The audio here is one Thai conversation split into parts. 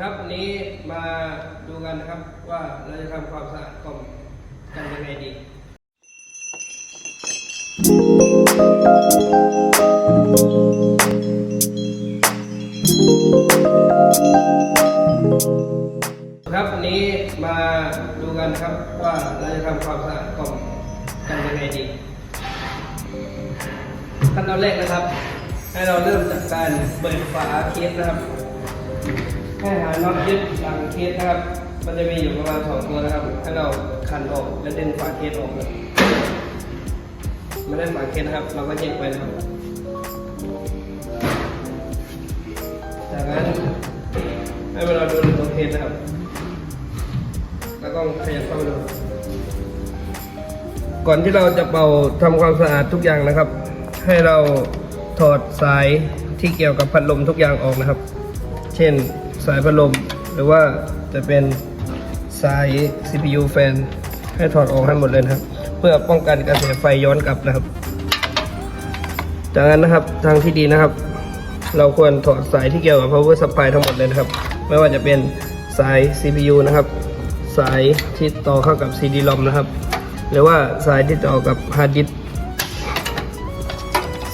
ครับวันนี้มาดูกันนะครับว่าเราจะทำความสะอาดคอมกันยังไงดี ครับวันนี้มาดูกันนะครับว่าเราจะทำความสะอาดคอมกันยังไงดีขั้นตอนแรกนะครับ ให้เราเริ่มจากการเปิดฝาเคสนะครับ ให้หาน็อตยึดหลังเคสนะครับ มันจะมีอยู่ประมาณสองตัวนะครับให้เราคันออกและดึงฝาเคสออกนะไม่ได้ฝาเคสนะครับ เราก็แยกไปนะครับ จากนั้นให้เราดูตัวเคสนะครับ แล้วก็ขยับเข้ามาดูก่อนที่เราจะเป่าทำความสะอาดทุกอย่างนะครับ ให้เราถอดสายที่เกี่ยวกับพัดลมทุกอย่างออกนะครับ เช่น สายพัดลม หรือว่าจะเป็นสาย CPU แฟน ให้ถอดออกให้หมดเลยนะครับ เพื่อป้องกันกระแสไฟย้อนกลับนะครับ จากนั้นนะครับทางที่ดีนะครับ เราควรถอดสายที่เกี่ยวกับ power supply ทั้งหมดเลยนะครับ ไม่ว่าจะเป็นสาย CPU นะครับ สายที่ต่อเข้ากับ CD-ROM นะครับ หรือว่าสายที่ต่อกับ hard disk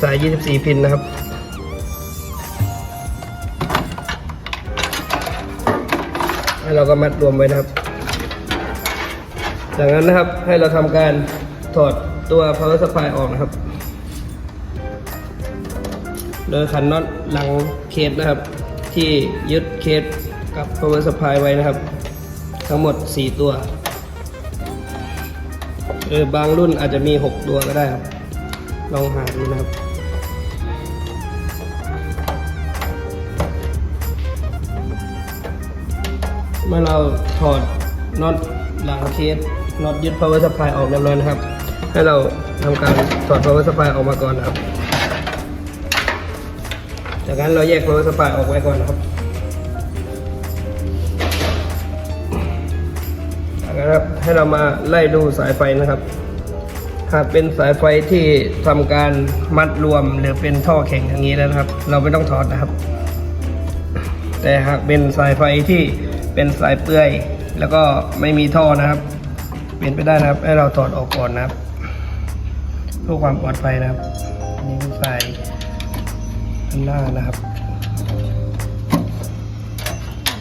สาย 24 พินนะครับ ให้เราก็มัดรวมไว้นะครับ จากนั้นนะครับให้เราทำการถอดตัว power supply ออกนะครับ โดยขันน็อตหลังเคสนะครับ ที่ยึดเคสกับ power supply ไว้นะครับ ทั้งหมด 4 ตัวเออบางรุ่นอาจจะมี 6 ตัวก็ได้ครับ ลองหาดูนะครับ เมื่อเราถอดน็อตหลังเคสน็อตยึด power supply ออกเรียบร้อยนะครับ ให้เราทำการถอด power supply ออกมาก่อนนะครับ จากนั้นเราแยก power supply ออกไว้ก่อนนะครับจากนั้นครับให้เรามาไล่ดูสายไฟนะครับหากเป็นสายไฟที่ทำการมัดรวมหรือเป็นท่อแข็งอย่างนี้แล้วนะครับ เราไม่ต้องถอดนะครับ แต่หากเป็นสายไฟที่ เป็นสายเปื่อย แล้วก็ไม่มีท่อนะครับเป็นไปได้นะครับ ให้เราถอดออกก่อนนะครับเพื่อความปลอดภัยนะครับนนี้เป็นสายข้างหน้านะครับ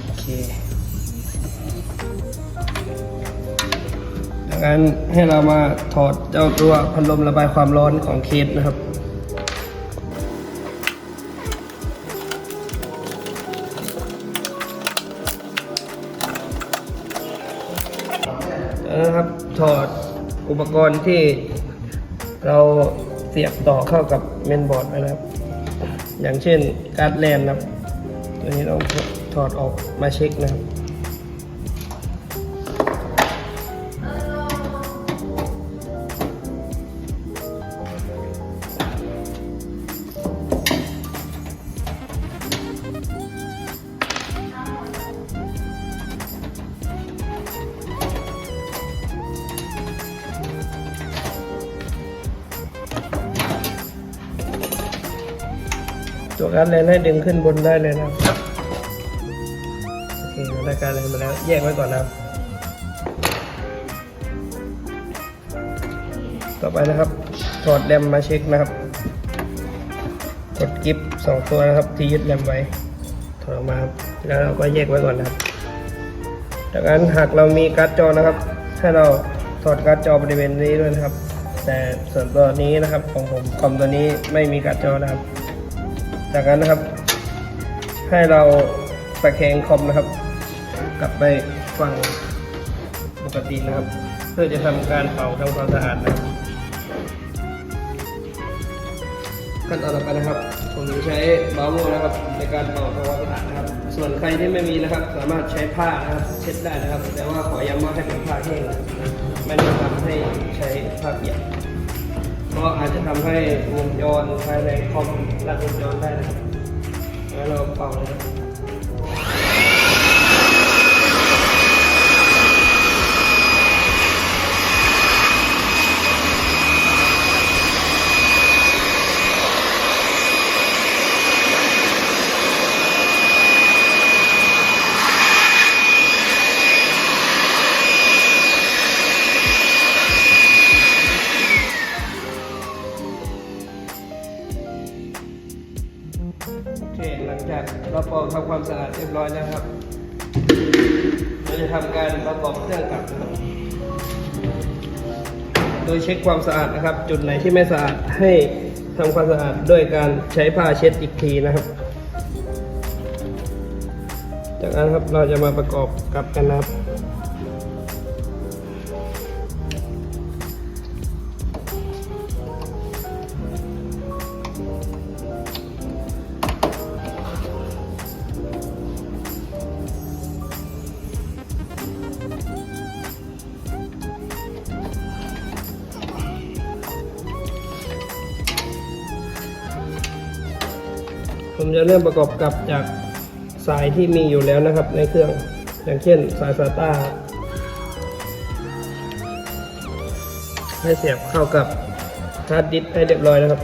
โอเคดังนั้นให้เรามาถอดเจ้าตัวพัดลมระบายความร้อนของเคสนะครับ ปกรณ์ที่เราเสียบต่อเข้ากับเมนบอร์ดไว้นะครับ อย่างเช่นการ์ดแลนนะครับตัวนี้ต้องถอดออกมาเช็คนะครับ ตัวการดแลนให้ดึงขึ้นบนได้เลยนะครับโอเคได้การดแลนมาแล้ว แยกไว้ก่อนนะต่อไปนะครับถอดแรมมาเช็คนะครับกดกิฟสองตัวนะครับ ที่ยึดแรมไว้ถอดออกมาครับแล้วเราก็แยกไว้ก่อนนะครับ จากนั้นหากเรามีการ์ดจอนะครับ ให้เราถอดการ์ดจอบริเวณนี้ด้วยนะครับ แต่ส่วนตัวนี้นะครับของผมคอมตัวนี้ไม่มีการ์ดจอนะครับ จากนั้นนะครับ ให้เราตะแคงคอมนะครับ กลับไปฝั่งปกตินะครับ เพื่อจะทำการเป่าทำความสะอาดนะครับขั้นตอนต่อไปนะครับ ผมจะใช้บาโวนะครับ ในการเป่าทำความสะอาดนะครับ ส่วนใครที่ไม่มีนะครับ สามารถใช้ผ้านะครับ เช็ดได้นะครับ แต่ว่าขอย้ำว่าให้เป็นผ้าแห้งนะครับไม่แนะนำให้ใช้ผ้าเปียกเพราะอาจจะทำให้วงจรภายในคอม รัดวงจรได้ โอเคหลังจากเราปอกทำความสะอาดเรียบร้อยแล้วครับ เราจะทำการประกอบเครื่องกลับ โดยเช็คความสะอาดนะครับ จุดไหนที่ไม่สะอาดให้ทำความสะอาดด้วยการใช้ผ้าเช็ดอีกทีนะครับ จากนั้นครับเราจะมาประกอบกลับกันนะครับ จะเริ่มประกอบกับจากสายที่มีอยู่แล้วนะครับ ในเครื่องอย่างเช่นสายสตาให้เสียบเข้ากับฮาร์ดดิสให้เรียบร้อยนะครับ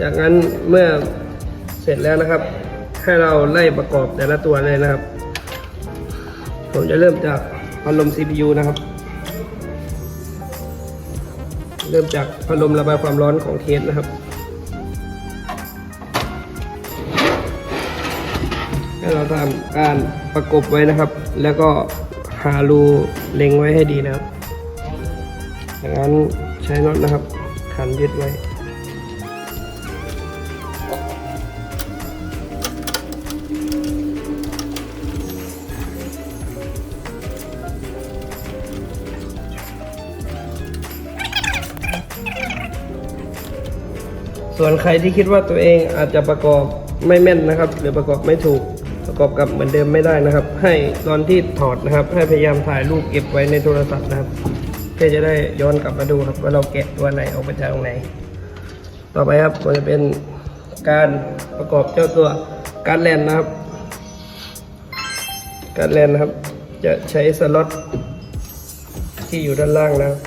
จากนั้นเมื่อเสร็จแล้วนะครับ ให้เราไล่ประกอบแต่ละตัวเลยนะครับ ผมจะเริ่มจากพัดลม CPU นะครับ เริ่มจากพัดลมระบายความร้อนของเคสนะครับให้เราทำการประกบไว้นะครับ แล้วก็หารูเล็งไว้ให้ดีนะครับ จากนั้นใช้น็อตนะครับ ขันยึดไว้ ส่วนใครที่คิดว่าตัวเองอาจจะประกอบไม่แม่นนะครับ หรือประกอบไม่ถูกประกอบกับเหมือนเดิมไม่ได้นะครับ ให้ตอนที่ถอดนะครับ ให้พยายามถ่ายรูปเก็บไว้ในโทรศัพท์นะครับเพื่อจะได้ย้อนกลับมาดูครับว่าเราแกะตัวไหนออกมาจากตรงไหน ต่อไปครับก็จะเป็นการประกอบเจ้าตัวการแลนนะครับ การแลนนะครับ จะใช้สล็อตที่อยู่ด้านล่างนะครับ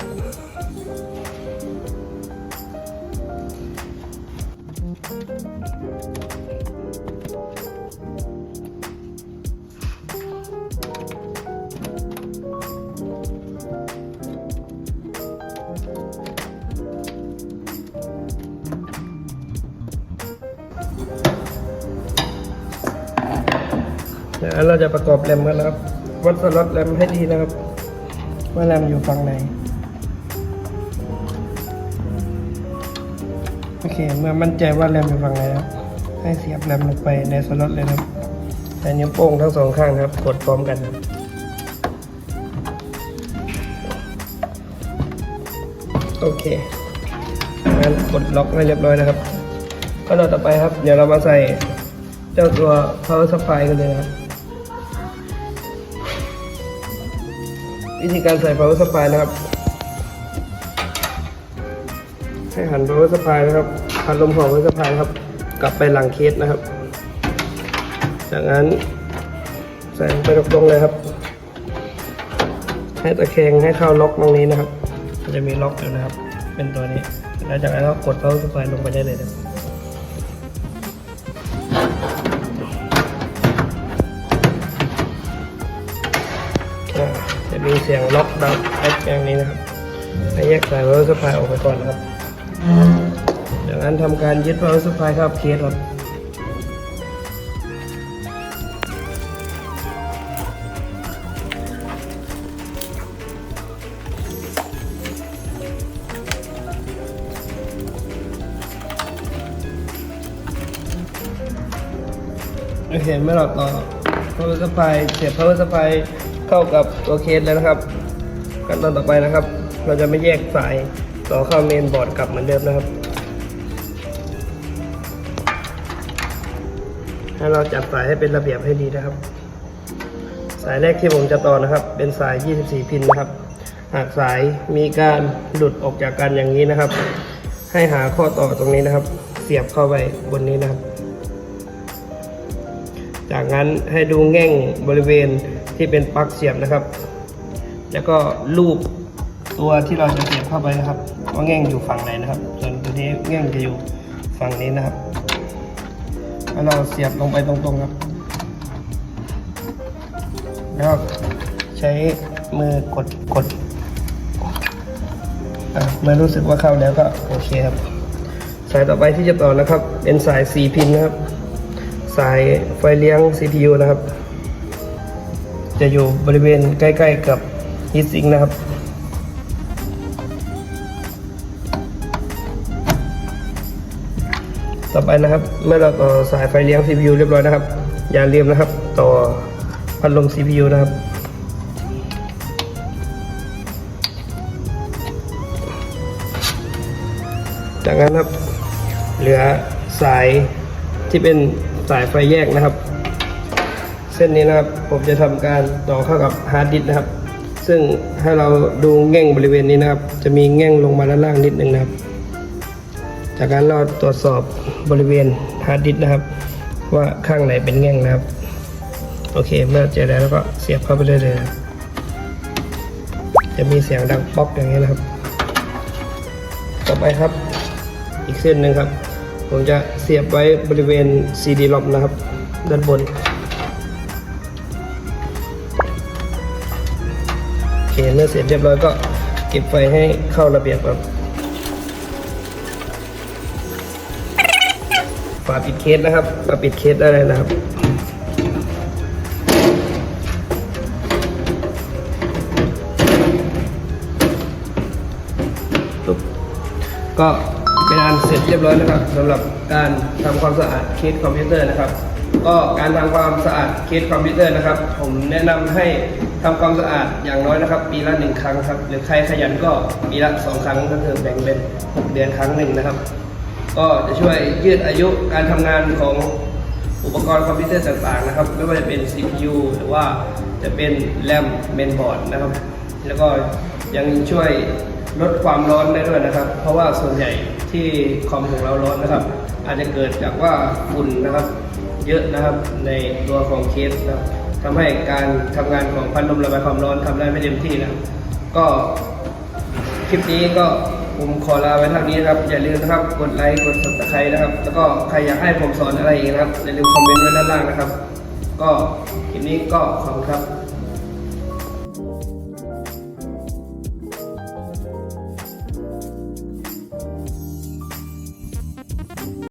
ยวเราจะประกอบแรมกันนะครับ วัดสล็อตแรมให้ดีนะครับ ว่าแรมอยู่ฝั่งไหน โอเค เมื่อมั่นใจว่าแรมอยู่ฝั่งไหนครับให้เสียบแรมลงไปในสล็อตเลยนะครับใช้นิ้วโป้งทั้งสองข้างนะครับ กดพร้อมกันครับโอเคงั้นกดล็อกให้เรียบร้อยนะครับขั้นตอนต่อไปครับ เดี๋ยวเรามาใส่เจ้าตัว power supply กันเลยนะครับ วิธีการใส่ power supply นะครับ ให้หัน power supply นะครับพัดลมของ power supply ครับ กลับไปหลังเคสนะครับ จากนั้นใส่ลงไปตรงๆเลยครับ ให้ตะแคงให้เข้าล็อกตรงนี้นะครับ จะมีล็อกอยู่นะครับ เป็นตัวนี้ แล้วจากนั้นก็กด power supply ลงไปได้เลยนะครับ เสียงล็อกดับแอปอย่างนี้นะครับให้แยกสาย power supply ออกไปก่อนนะครับ จากนั้นทำการยึด power supply เข้าเคสครับโอเคเมื่อเราต่อ power supply เสียบ power supply เข้ากับตัวเคสแล้วนะครับ ขั้นตอนต่อไปนะครับ เราจะไม่แยกสายต่อเข้าเมนบอร์ดกลับเหมือนเดิมนะครับให้เราจับสายให้เป็นระเบียบให้ดีนะครับ สายแรกที่ผมจะต่อนะครับ เป็นสาย 24 พินนะครับ หากสายมีการหลุดออกจากกันอย่างนี้นะครับ ให้หาข้อต่อตรงนี้นะครับ เสียบเข้าไปบนนี้นะครับ จากนั้นให้ดูแง่งบริเวณ ที่เป็นปลั๊กเสียบนะครับ แล้วก็ลูบตัวที่เราจะเสียบเข้าไปนะครับว่าแง่งอยู่ฝั่งไหนนะครับ ส่วนตัวนี้แง่งจะอยู่ฝั่งนี้นะครับแล้วเราเสียบลงไปตรงๆครับ แล้วใช้มือกดกดเมื่อรู้สึกว่าเข้าแล้วก็โอเคครับ สายต่อไปที่จะต่อนะครับ เป็นสาย 4 พินนะครับ สายไฟเลี้ยง CPU นะครับ จะอยู่บริเวณใกล้ๆกับฮีทซิงนะครับ ต่อไปนะครับเมื่อเราต่อสายไฟเลี้ยง CPU เรียบร้อยนะครับ อย่าลืมนะครับ ต่อพัดลม CPU นะครับจากนั้นครับเหลือสายที่เป็นสายไฟแยกนะครับ เส้นนี้นะครับผมจะทำการต่อเข้ากับฮาร์ดดิสก์นะครับ ซึ่งถ้าเราดูแง่งบริเวณนี้นะครับ จะมีแง่งลงมาด้านล่างนิดนึงนะครับ จากการเราตรวจสอบบริเวณฮาร์ดดิสก์นะครับ ว่าข้างไหนเป็นแง่งนะครับ โอเคเมื่อเจอแล้วเราก็เสียบเข้าไปได้เลยนะจะมีเสียงดังป๊อกอย่างนี้นะครับ ต่อไปครับ อีกเส้นหนึ่งครับ ผมจะเสียบไว้บริเวณ CD ล็อบนะครับ ด้านบน เคเมื่อเสร็จเรียบร้อยก็เก็บไฟให้เข้าระเบียบครับฝาปิดเคสนะครับฝาปิดเคสได้เลยนะครับปุ๊บก็เป็นอันเสร็จเรียบร้อยนะครับสำหรับการทำความสะอาดเคสคอมพิวเตอร์นะครับ ก็การทำความสะอาดเคสคอมพิวเตอร์นะครับ ผมแนะนำให้ทำความสะอาดอย่างน้อยนะครับ ปีละหนึ่งครั้งครับ หรือใครขยันก็ปีละสองครั้งก็คือแบ่งเป็นหกเดือนครั้งหนึ่งนะครับ ก็จะช่วยยืดอายุการทำงานของอุปกรณ์คอมพิวเตอร์ต่างๆนะครับ ไม่ว่าจะเป็น CPU หรือว่าจะเป็นแรมเมนบอร์ดนะครับ แล้วก็ยังช่วยลดความร้อนได้ด้วยนะครับ เพราะว่าส่วนใหญ่ที่คอมของเราร้อนนะครับ อาจจะเกิดจากว่าฝุ่นนะครับ เยอะนะครับในตัวของเคสนะครับทำให้การทำงานของพัดลมระบายความร้อนทำได้ไม่เต็มที่นะครับ ก็คลิปนี้ก็ผมขอลาไว้เท่านี้นะครับ อย่าลืมนะครับกดไลค์กด subscribe นะครับ แล้วก็ใครอยากให้ผมสอนอะไรอีกนะครับอย่าลืมคอมเมนต์ไว้ด้านล่างนะครับ ก็คลิปนี้ก็ขอบคุณครับ